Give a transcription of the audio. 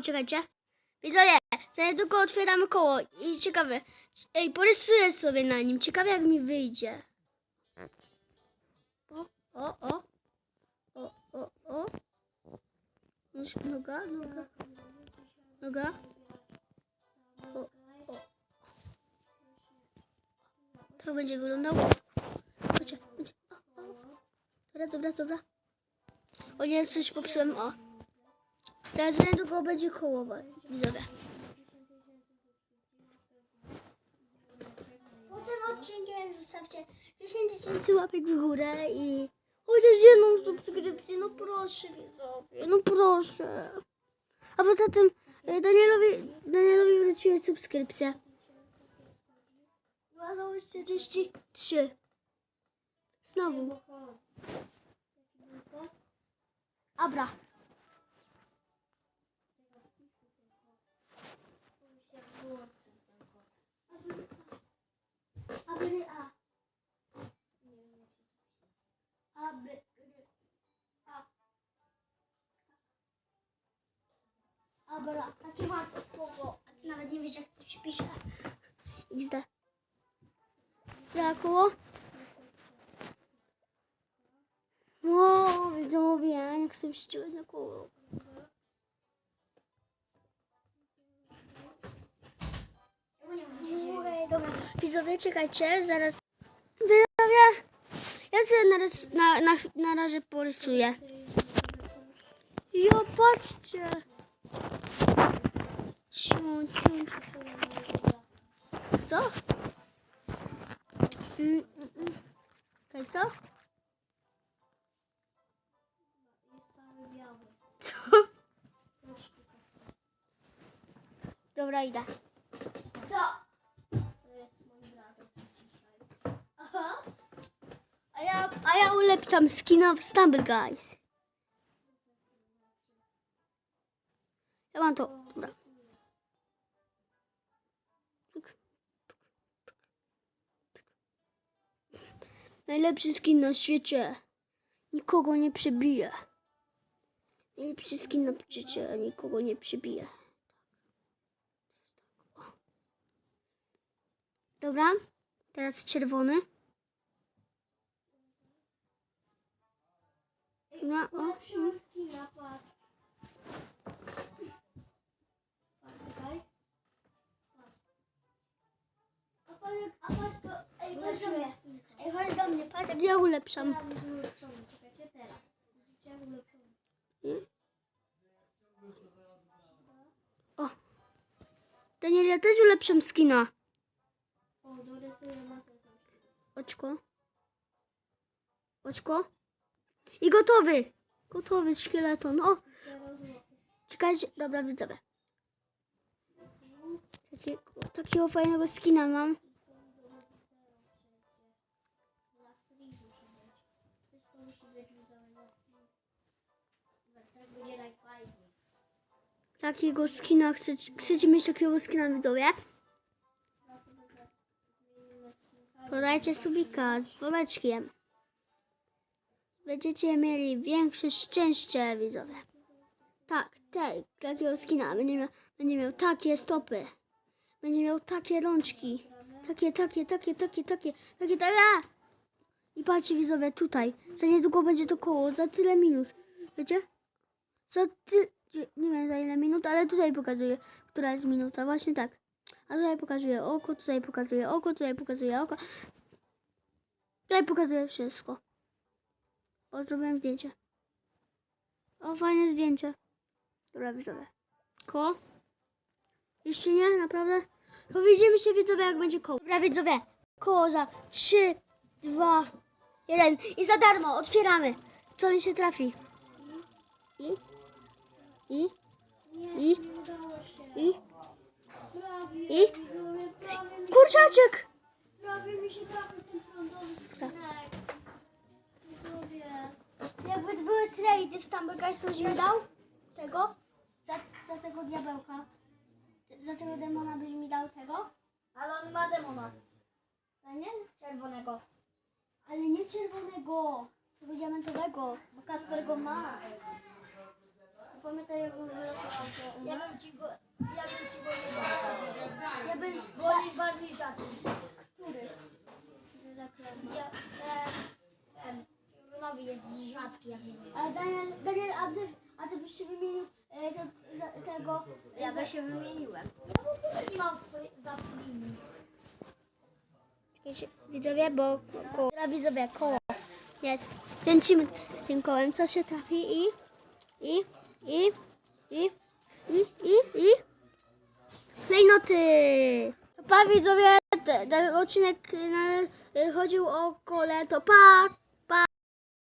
O, czekajcie. Widzowie, za niedługo otwieramy koło i ciekawe. Ej, porysuję sobie na nim. Ciekawe jak mi wyjdzie. O, o, o. O, o, o. Noga, noga. Noga. O, o. Tak będzie wyglądało. Chodźcie, chodźcie. Dobra, dobra, dobra. O nie, coś popsułem, o. Teraz niedługo będzie koło, widzowie. Po tym odcinkiem zostawcie 10 tysięcy łapek w górę i chociaż jedną subskrypcję, no proszę widzowie, no proszę. A poza tym e, Danielowi, Danielowi wróciła subskrypcja. Było 43. Znowu. Abra. Abra, takie łatwe słowo, a ty nawet nie wiesz jak to się pisze. XD. Brakło. O, widzowie, jak sobie ściągnąć na koło. Okej, dobra. Widzowie, czekajcie, zaraz. Widzowie, ja sobie narys, na, na, na razie porysuję. Jo, patrzcie. Ciu. Co? Mm, mm, mm. Co? Co? Dobra, idę. Co? To jest mój brat dzisiaj. Aha. A ja, a ja ulepszam skina w Stumble Guys. To. Dobra. Najlepszy skin na świecie. Nikogo nie przebije. Najlepszy skin na świecie, nikogo nie przebije. Dobra, teraz czerwony. No, o, A patrz, to, ej, chodź do mnie. Ej, chodź do mnie, patrz jak ja ulepszam. Ulepszony. Daniel, ja też ulepszam skina. O. Oczko. Oczko. I gotowy. Gotowy szkieleton. O, czekajcie. Dobra, widzowie. Takiego, takiego fajnego skina mam. Wszystko musi być widzowie za free. Tak będzie najfajniej. Takiego skina. Chcecie, chcecie mieć takiego skina, widzowie? Skinka. Podajcie subika z dzwoneczkiem. Będziecie mieli większe szczęście, widzowie. Tak, tak, takiego skina. Będzie miał, będzie miał takie stopy. Będzie miał takie rączki. Takie, takie, takie, takie, takie, takie, takie. Patrzcie, widzowie, tutaj. Za niedługo będzie to koło, za tyle minut. Wiecie? Za ty... Nie wiem za ile minut, ale tutaj pokazuje, która jest minuta. Właśnie tak. A tutaj pokazuje oko, tutaj pokazuje oko, tutaj pokazuje oko. Tutaj pokazuje wszystko. O, zrobiłem zdjęcie. O, fajne zdjęcie. Dobra, widzowie. Koło? Jeszcze nie? Naprawdę? To widzimy się, widzowie, jak będzie koło. Dobra, widzowie. Koło za 3, 2, 1. I za darmo. Otwieramy. Co mi się trafi? I? I? I? I? I? Kurczaczek! prawie mi się trafił ten frontowy skinek. Widzowie. Jakby były trady w Stumble Guys, to byś mi dał tego? Za, za tego diabełka. Za tego demona byś mi dał tego? Ale on ma demona. A nie? Czerwonego. Ale nie czerwonego. Tego diamentowego. Bo Kasper go ma. Pamiętaj jak on wylosował, on Ja bym ci go, ja bym ci go nie dał. Ja bym... Bo on jest bardziej rzadki. Który? Ja, ten, ten, nowy jest rzadki, jak nie wiem. A Daniel, Daniel a, ty, a ty byś się wymienił e, te, za, tego... Ja za- by się wymieniłem. Ja w ogóle nie mam fry- za free. Czekajcie, Widzowie, bo ko- koło... Widzowie, koło jest. Kręcimy tym kołem, co się trafi i... I... I... I... I... I... I... Klejnoty! Pa widzowie, te- ten odcinek e, chodził o kole, to pa!